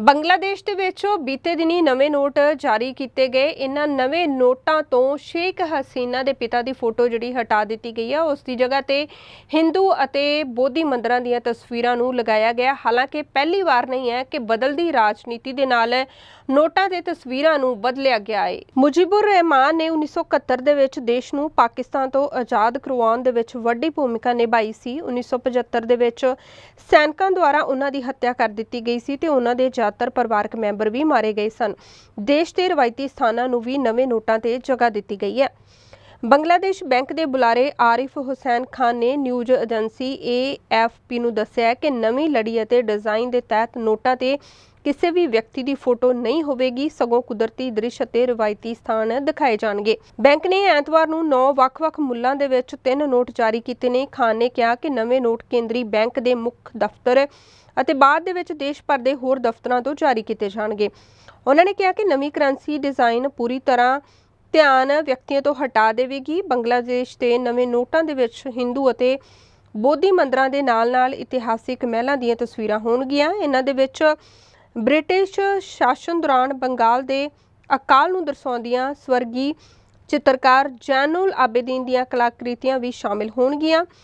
ਬੰਗਲਾਦੇਸ਼ ਦੇ ਵਿੱਚ ਬੀਤੇ ਦਿਨੀ ਨਵੇਂ ਨੋਟ ਜਾਰੀ ਕੀਤੇ ਗਏ। ਇਹਨਾਂ ਨਵੇਂ ਨੋਟਾਂ ਤੋਂ ਸ਼ੇਖ ਹਸੀਨਾ ਦੇ ਪਿਤਾ ਦੀ ਫੋਟੋ ਜਿਹੜੀ ਹਟਾ ਦਿੱਤੀ ਗਈ ਹੈ ਉਸ ਦੀ ਜਗ੍ਹਾ ਤੇ ਹਿੰਦੂ ਅਤੇ ਬੋਧੀ ਮੰਦਰਾਂ ਦੀਆਂ ਤਸਵੀਰਾਂ ਨੂੰ ਲਗਾਇਆ ਗਿਆ। ਹਾਲਾਂਕਿ ਪਹਿਲੀ ਵਾਰ ਨਹੀਂ ਹੈ ਕਿ ਬਦਲਦੀ ਰਾਜਨੀਤੀ ਦੇ ਨਾਲ ਨੋਟਾਂ ਦੇ ਤਸਵੀਰਾਂ ਨੂੰ ਬਦਲਿਆ ਗਿਆ ਹੈ ਮੁਜੀਬੁਰ ਰਹਿਮਾਨ ਨੇ 1971 ਦੇ ਵਿੱਚ ਦੇਸ਼ ਨੂੰ ਪਾਕਿਸਤਾਨ ਤੋਂ ਆਜ਼ਾਦ ਕਰਵਾਉਣ ਦੇ ਵਿੱਚ ਵੱਡੀ ਭੂਮਿਕਾ ਨਿਭਾਈ ਸੀ। 1975 ਦੇ ਵਿੱਚ ਸੈਨਿਕਾਂ ਦੁਆਰਾ ਉਹਨਾਂ ਦੀ ਹੱਤਿਆ ਕਰ ਦਿੱਤੀ ਗਈ ਸੀ ਤੇ ਉਹਨਾਂ ਦੇ ਜ਼ਿਆਦਾਤਰ ਪਰਿਵਾਰਕ ਮੈਂਬਰ ਵੀ ਮਾਰੇ ਗਏ ਸਨ। ਦੇਸ਼ ਦੇ ਰਵਾਇਤੀ ਸਥਾਨਾਂ ਨੂੰ ਵੀ ਨਵੇਂ ਨੋਟਾਂ ਤੇ ਜਗ੍ਹਾ ਦਿੱਤੀ ਗਈ ਹੈ। ਬੰਗਲਾਦੇਸ਼ ਬੈਂਕ ਦੇ ਬੁਲਾਰੇ ਆਰਿਫ ਹੁਸੈਨ ਖਾਨ ਨੇ ਨਿਊਜ਼ ਏਜੰਸੀ AFP ਨੂੰ ਦੱਸਿਆ ਕਿ ਨਵੀਂ ਲੜੀ ਅਤੇ ਡਿਜ਼ਾਈਨ ਦੇ ਤਹਿਤ ਨੋਟਾਂ ਤੇ ਕਿਸੇ ਵੀ ਵਿਅਕਤੀ ਦੀ ਫੋਟੋ ਨਹੀਂ ਹੋਵੇਗੀ, ਸਗੋਂ ਕੁਦਰਤੀ ਦ੍ਰਿਸ਼ ਅਤੇ ਰਵਾਇਤੀ ਸਥਾਨ ਦਿਖਾਏ ਜਾਣਗੇ। ਬੈਂਕ ਨੇ ਐਤਵਾਰ ਨੂੰ 9 ਵੱਖ-ਵੱਖ ਮੁੱਲਾਂ ਦੇ ਵਿੱਚ ਤਿੰਨ ਨੋਟ ਜਾਰੀ ਕੀਤੇ ਨੇ। ਖਾਨ ਨੇ ਕਿਹਾ ਕਿ ਨਵੇਂ ਨੋਟ ਕੇਂਦਰੀ ਬੈਂਕ ਦੇ ਮੁੱਖ ਦਫ਼ਤਰ ਅਤੇ ਬਾਅਦ ਦੇ ਵਿੱਚ ਦੇਸ਼ ਭਰ ਦੇ ਹੋਰ ਦਫ਼ਤਰਾਂ ਤੋਂ ਜਾਰੀ ਕੀਤੇ ਜਾਣਗੇ। ਉਹਨਾਂ ਨੇ ਕਿਹਾ ਕਿ ਨਵੀਂ ਕਰੰਸੀ ਡਿਜ਼ਾਈਨ ਪੂਰੀ ਤਰ੍ਹਾਂ ਧਿਆਨ ਵਿਅਕਤੀਆਂ ਤੋਂ ਹਟਾ ਦੇਵੇਗੀ। ਬੰਗਲਾਦੇਸ਼ ਦੇ ਨਵੇਂ ਨੋਟਾਂ ਦੇ ਵਿੱਚ ਹਿੰਦੂ ਅਤੇ ਬੋਧੀ ਮੰਦਰਾਂ ਦੇ ਨਾਲ-ਨਾਲ ਇਤਿਹਾਸਿਕ ਮਹਿਲਾਂ ਦੀਆਂ ਤਸਵੀਰਾਂ ਹੋਣਗੀਆਂ। ਇਹਨਾਂ ਦੇ ਵਿੱਚ ਬ੍ਰਿਟਿਸ਼ ਸ਼ਾਸਨ ਦੌਰਾਨ ਬੰਗਾਲ ਦੇ ਅਕਾਲ ਨੂੰ ਦਰਸਾਉਂਦੀਆਂ ਸਵਰਗੀ ਚਿੱਤਰਕਾਰ ਜੈਨੁਲ ਆਬੇਦੀਨ ਦੀਆਂ ਕਲਾਕ੍ਰਿਤੀਆਂ ਵੀ ਸ਼ਾਮਿਲ ਹੋਣਗੀਆਂ।